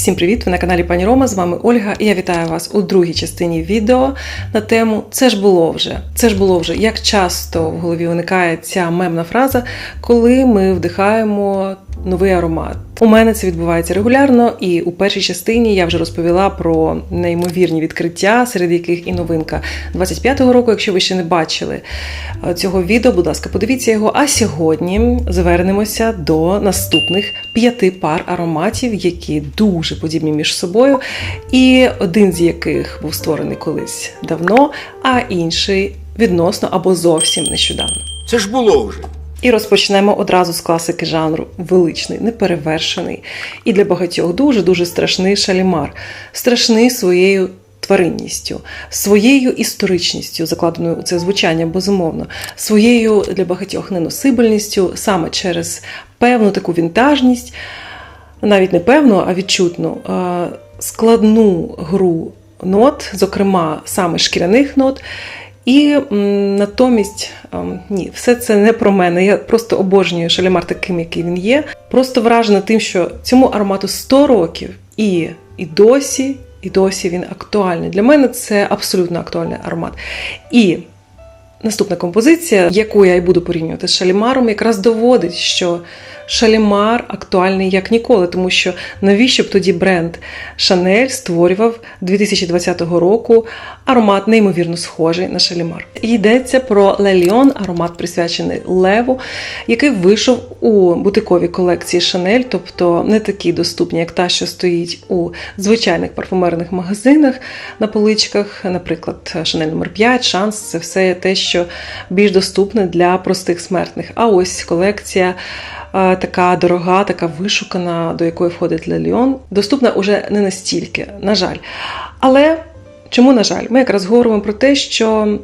Всім привіт! Ви на каналі Пані Рома. З вами Ольга, і я вітаю вас у другій частині відео на тему Це ж було вже. Це ж було вже. Як часто в голові виникає ця мемна фраза, коли ми вдихаємо новий аромат. У мене це відбувається регулярно, і у першій частині я вже розповіла про неймовірні відкриття, серед яких і новинка 25-го року. Якщо ви ще не бачили е, цього відео, будь ласка, подивіться його. А сьогодні звернемося до наступних п'яти пар ароматів, які дуже подібні між собою, і один з яких був створений колись давно, а інший відносно або зовсім нещодавно. Це ж було вже. І розпочнемо одразу з класики жанру величний, неперевершений і для багатьох дуже дуже страшний шалімар, страшний своєю тваринністю, своєю історичністю, закладеною у це звучання, безумовно, своєю для багатьох неносибельністю, саме через певну таку вінтажність, навіть не певну, а відчутну, е, складну гру нот, зокрема саме шкіряних нот. І м, натомість, ем, ні, все це не про мене. Я просто обожнюю шалімар таким, який він є. Просто вражена тим, що цьому аромату 100 років, і, і досі, і досі він актуальний. Для мене це абсолютно актуальний аромат. І наступна композиція, яку я і буду порівнювати з шалімаром, якраз доводить, що шалімар актуальний як ніколи, тому що навіщо б тоді бренд Шанель створював 2020 року аромат неймовірно схожий на шалімар. Йдеться про Леліон, аромат присвячений леву, який вийшов у бутиковій колекції Шанель, тобто не такі доступні, як та, що стоїть у звичайних парфумерних магазинах на поличках, наприклад, Шанель номер 5 Шанс це все те, що більш доступне для простих смертних. А ось колекція така дорога, така вишукана, до якої входить Леліон, доступна уже не настільки, на жаль. Але чому, на жаль, ми якраз говоримо про те, що.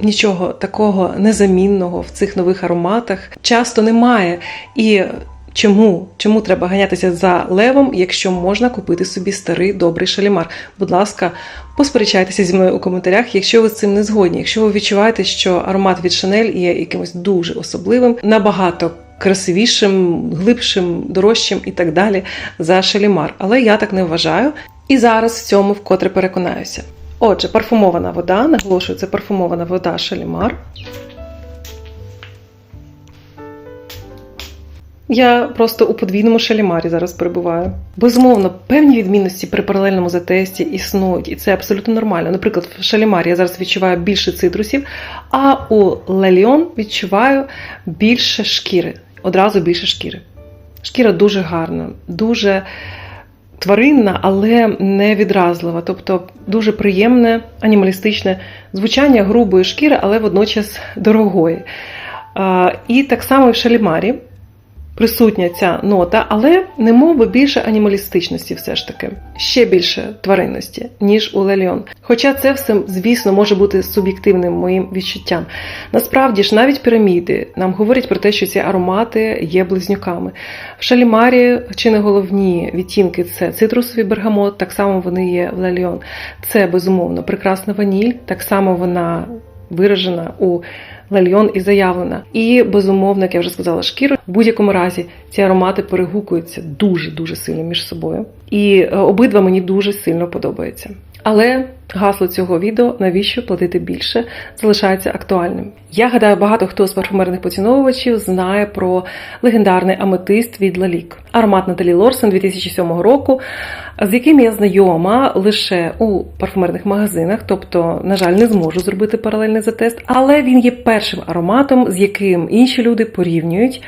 Нічого такого незамінного в цих нових ароматах часто немає. І чому? Чому треба ганятися за левом, якщо можна купити собі старий добрий шалімар? Будь ласка, посперечайтеся зі мною у коментарях, якщо ви з цим не згодні. Якщо ви відчуваєте, що аромат від Шанель є якимось дуже особливим, набагато красивішим, глибшим, дорожчим і так далі за шалімар. Але я так не вважаю. І зараз в цьому вкотре переконаюся. Отже, парфумована вода, наголошую, це парфумована вода Шалімар. Я просто у подвійному шалімарі зараз перебуваю. Безумовно, певні відмінності при паралельному затесті існують, і це абсолютно нормально. Наприклад, в шалімарі я зараз відчуваю більше цитрусів, а у Леліон відчуваю більше шкіри. Одразу більше шкіри. Шкіра дуже гарна, дуже тваринна, але не відразлива, тобто дуже приємне анімалістичне звучання грубої шкіри, але водночас дорогої. І так само і в шалімарі присутня ця нота, але не мов би більше анімалістичності, все ж таки, ще більше тваринності, ніж у Леліон. Хоча це все, звісно, може бути суб'єктивним моїм відчуттям. Насправді ж, навіть піраміди нам говорять про те, що ці аромати є близнюками. В шалімарі чи не головні відтінки це цитрусовий бергамот, так само вони є в Леліон. Це безумовно прекрасна ваніль, так само вона виражена у лальйон і заявлена. І безумовно, як я вже сказала, шкіру в будь-якому разі ці аромати перегукуються дуже дуже сильно між собою. І е, обидва мені дуже сильно подобаються. Але гасло цього відео навіщо платити більше залишається актуальним. Я гадаю, багато хто з парфумерних поціновувачів знає про легендарний аметист від Лалік. Аромат Наталі Лорсен 2007 року, з яким я знайома лише у парфумерних магазинах, тобто, на жаль, не зможу зробити паралельний затест, але він є першим ароматом, з яким інші люди порівнюють.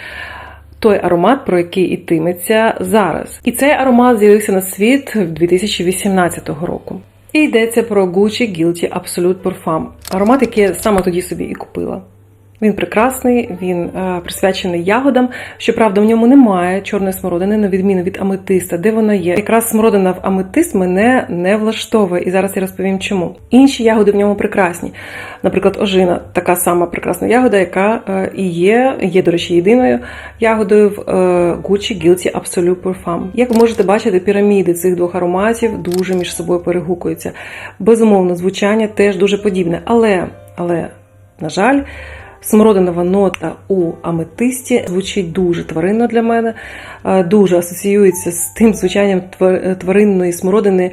Той аромат, про який ітиметься зараз. І цей аромат з'явився на світ 2018 року. І йдеться про Gucci Guilty Absolute Parfum. Аромат, який я саме тоді собі і купила. Він прекрасний, він е, присвячений ягодам. Щоправда, в ньому немає чорної смородини, на відміну від аметиста, де вона є. Якраз смородина в аметист мене не влаштовує, і зараз я розповім чому. Інші ягоди в ньому прекрасні. Наприклад, ожина така сама прекрасна ягода, яка е, і є, є, до речі, єдиною ягодою в е, Gucci Guilty Absolute Parfum. Як ви можете бачити, піраміди цих двох ароматів дуже між собою перегукуються. Безумовно, звучання теж дуже подібне. Але, але, на жаль, Смородинова нота у аметисті звучить дуже тваринно для мене, е, дуже асоціюється з тим звучанням твар- тваринної смородини.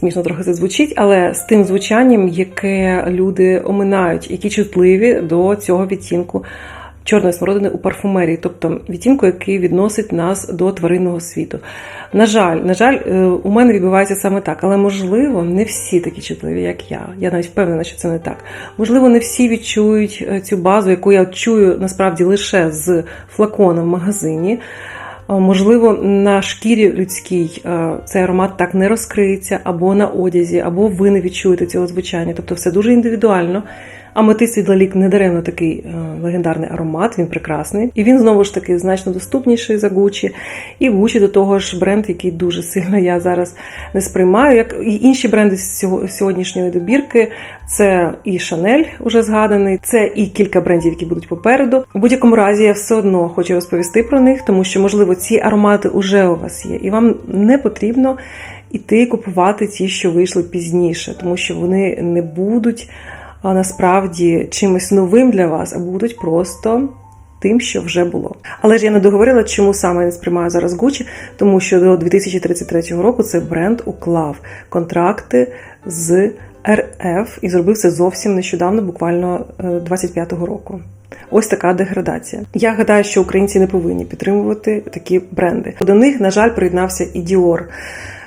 Смішно трохи це звучить, але з тим звучанням, яке люди оминають, які чутливі до цього відтінку чорної смородини у парфумерії, тобто відтінку, який відносить нас до тваринного світу. На жаль, на жаль, е, у мене відбувається саме так, але можливо, не всі такі чутливі, як я. Я навіть впевнена, що це не так. Можливо, не всі відчують е, цю базу, яку я чую насправді лише з флакона в магазині. Можливо, на шкірі людській е, цей аромат так не розкриється, або на одязі, або ви не відчуєте цього звучання. Тобто все дуже індивідуально. Аметист від Лалік не даремно такий е, легендарний аромат, він прекрасний. І він знову ж таки значно доступніший за Гучі. І Гучі до того ж бренд, який дуже сильно я зараз не сприймаю. Як і інші бренди з сьогоднішньої добірки, це і Шанель, уже згаданий, це і кілька брендів, які будуть попереду. У будь-якому разі я все одно хочу розповісти про них, тому що, можливо, ці аромати вже у вас є, і вам не потрібно іти купувати ті, що вийшли пізніше, тому що вони не будуть насправді чимось новим для вас, а будуть просто. Тим, що вже було. Але ж я не договорила, чому саме я не сприймаю зараз Gucci, тому що до 2033 року цей бренд уклав контракти з РФ і зробив це зовсім нещодавно, буквально е, 25-го року. Ось така деградація. Я гадаю, що українці не повинні підтримувати такі бренди. До них, на жаль, приєднався і Dior,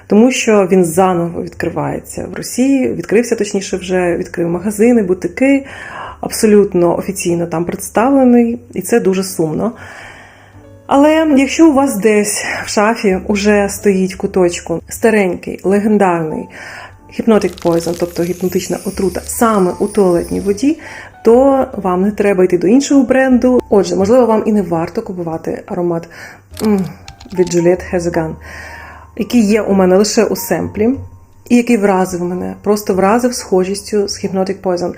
тому що він заново відкривається в Росії. Відкрився точніше, вже відкрив магазини, бутики, абсолютно офіційно там представлений, і це дуже сумно. Але якщо у вас десь в шафі уже стоїть в куточку старенький, легендарний Hypnotic Poison, тобто гіпнотична отрута, саме у туалетній воді, то вам не треба йти до іншого бренду. Отже, можливо, вам і не варто купувати аромат від Juliette Hezegan, який є у мене лише у семплі, і який вразив мене, просто вразив схожістю з Hypnotic Poison.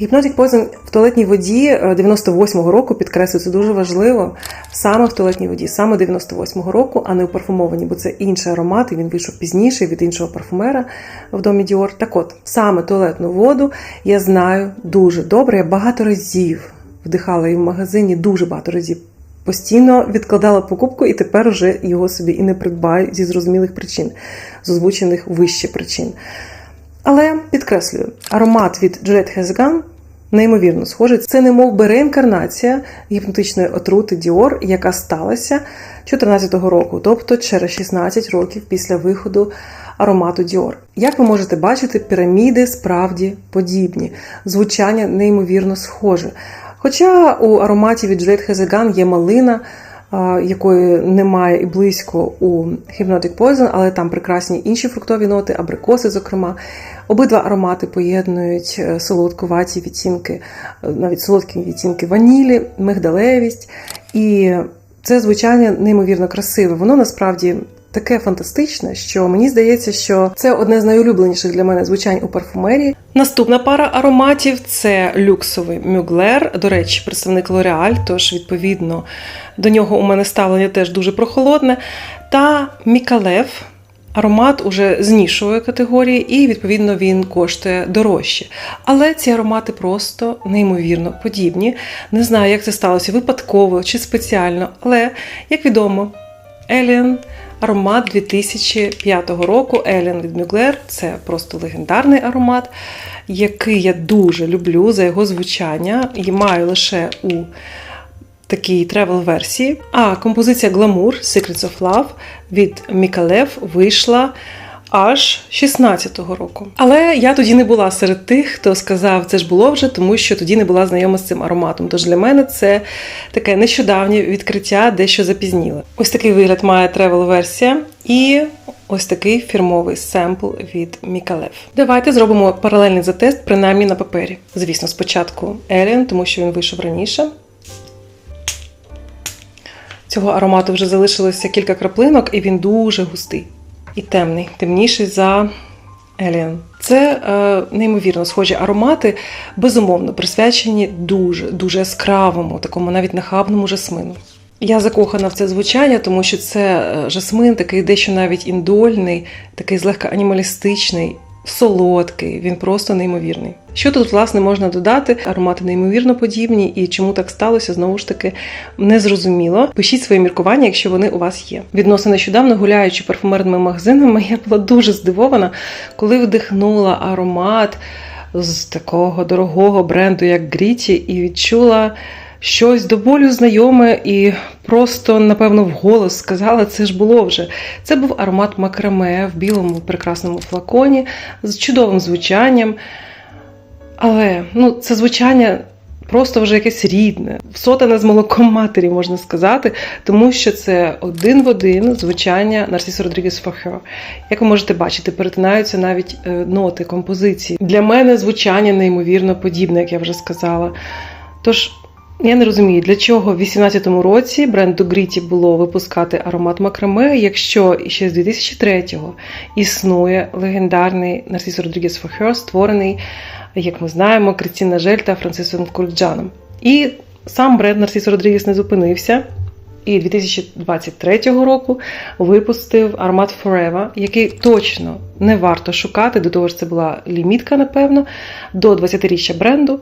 Hypnotic Poison в туалетній воді е, 98-го року, підкреслюю, це дуже важливо, саме в туалетній воді, саме 98-го року, а не у парфумованій, бо це інший аромат, і він вийшов пізніше від іншого парфумера в домі Dior. Так от, саме туалетну воду я знаю дуже добре. Я багато разів вдихала її в магазині, дуже багато разів. Постійно відкладала покупку і тепер вже його собі і не придбаю зі зрозумілих причин, з озвучених вище причин. Але підкреслюю, аромат від Juliette Hezegan неймовірно схожий. Це не мов би реінкарнація гіпнотичної отрути Dior, яка сталася 2014 року, тобто через 16 років після виходу аромату Dior. Як ви можете бачити, піраміди справді подібні, звучання неймовірно схоже. Хоча у ароматі від Juliette Hezegan є малина, якої немає і близько у Hypnotic Poison, але там прекрасні інші фруктові ноти, абрикоси, зокрема. Обидва аромати поєднують е, солодкуваті відтінки, е, навіть солодкі відтінки ванілі, мигдалевість. І це звучання неймовірно красиве. Воно насправді таке фантастичне, що мені здається, що це одне з найулюбленіших для мене звучань у парфумерії. Наступна пара ароматів це люксовий мюглер. До речі, представник L'Oreal, тож відповідно до нього у мене ставлення теж дуже прохолодне. Та Мікалев. Аромат уже з нішової категорії, і відповідно він коштує дорожче. Але ці аромати просто неймовірно подібні. Не знаю, як це сталося випадково чи спеціально, але як відомо, Alien аромат 2005 року. Елен від Мюглер. – це просто легендарний аромат, який я дуже люблю за його звучання і маю лише у такій тревел-версії. А композиція Glamour Secrets of Love від Мікалев вийшла аж 16-го року. Але я тоді не була серед тих, хто сказав, це ж було вже, тому що тоді не була знайома з цим ароматом. Тож для мене це таке нещодавнє відкриття, дещо запізніле. Ось такий вигляд має тревел-версія і. Ось такий фірмовий семпл від Micallef. Давайте зробимо паралельний затест, принаймні на папері. Звісно, спочатку Alien, тому що він вийшов раніше. Цього аромату вже залишилося кілька краплинок, і він дуже густий і темний, темніший за Еліан. Це е, неймовірно схожі аромати, безумовно, присвячені дуже дуже яскравому, такому навіть нахабному жасмину. Я закохана в це звучання, тому що це е, жасмин, такий дещо навіть індольний, такий злегка анімалістичний, солодкий, він просто неймовірний. Що тут, власне, можна додати? Аромати неймовірно подібні, і чому так сталося, знову ж таки, незрозуміло. Пишіть свої міркування, якщо вони у вас є. Відносно нещодавно, гуляючи парфумерними магазинами, я була дуже здивована, коли вдихнула аромат з такого дорогого бренду, як Гріті, і відчула щось до болю знайоме і просто, напевно, вголос сказала, це ж було вже. Це був аромат макраме в білому прекрасному флаконі з чудовим звучанням. Але ну, це звучання просто вже якесь рідне, сотане з молоком матері, можна сказати, тому що це один в один звучання Нарсісо Родрігес For Як ви можете бачити, перетинаються навіть е, ноти композиції. Для мене звучання неймовірно подібне, як я вже сказала. Тож. Я не розумію, для чого в 2018 році бренду Гріті було випускати аромат макраме, якщо ще з 2003-го існує легендарний Нарсісо Родрігес Her, створений, як ми знаємо, Крістіна Жель та Францисом Курджаном. І сам бренд Нарсісо Родрігес не зупинився. І 2023 року випустив аромат Forever, який точно не варто шукати, до того ж це була лімітка, напевно, до 20-річчя бренду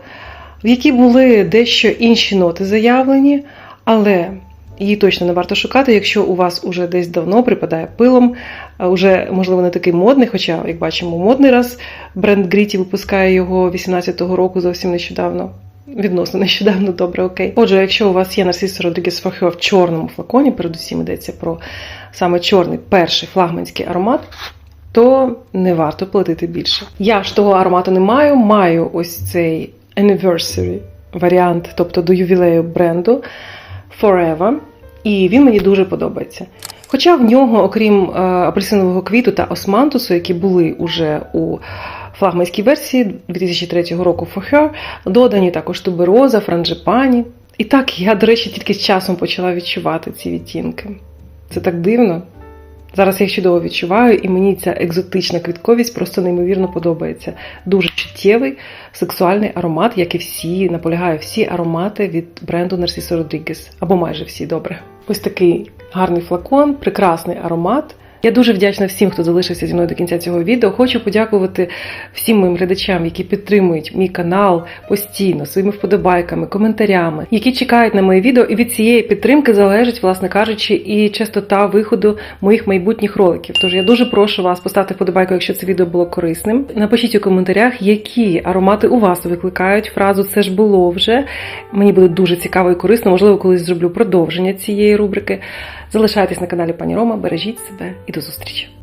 в якій були дещо інші ноти заявлені, але її точно не варто шукати, якщо у вас уже десь давно припадає пилом, уже, можливо, не такий модний, хоча, як бачимо, модний раз бренд Гріті випускає його 18-го року зовсім нещодавно. Відносно нещодавно, добре, окей. Отже, якщо у вас є Нарсіс Родрігес Фахео в чорному флаконі, передусім йдеться про саме чорний перший флагманський аромат, то не варто платити більше. Я ж того аромату не маю, маю ось цей anniversary варіант, тобто до ювілею бренду Forever, і він мені дуже подобається. Хоча в нього, окрім е, апельсинового квіту та османтусу, які були уже у флагманській версії 2003 року For Her, додані також тубероза, франджипані. І так, я, до речі, тільки з часом почала відчувати ці відтінки. Це так дивно. Зараз я їх чудово відчуваю, і мені ця екзотична квітковість просто неймовірно подобається. Дуже чуттєвий сексуальний аромат, як і всі, наполягаю, всі аромати від бренду Narciso Rodriguez. Або майже всі добре. Ось такий гарний флакон, прекрасний аромат. Я дуже вдячна всім, хто залишився зі мною до кінця цього відео. Хочу подякувати всім моїм глядачам, які підтримують мій канал постійно своїми вподобайками, коментарями, які чекають на мої відео. І від цієї підтримки залежить, власне кажучи, і частота виходу моїх майбутніх роликів. Тож я дуже прошу вас поставити вподобайку, якщо це відео було корисним. Напишіть у коментарях, які аромати у вас викликають фразу Це ж було вже. Мені буде дуже цікаво і корисно. Можливо, колись зроблю продовження цієї рубрики. Залишайтесь на каналі Пані Рома, бережіть себе і до зустрічі!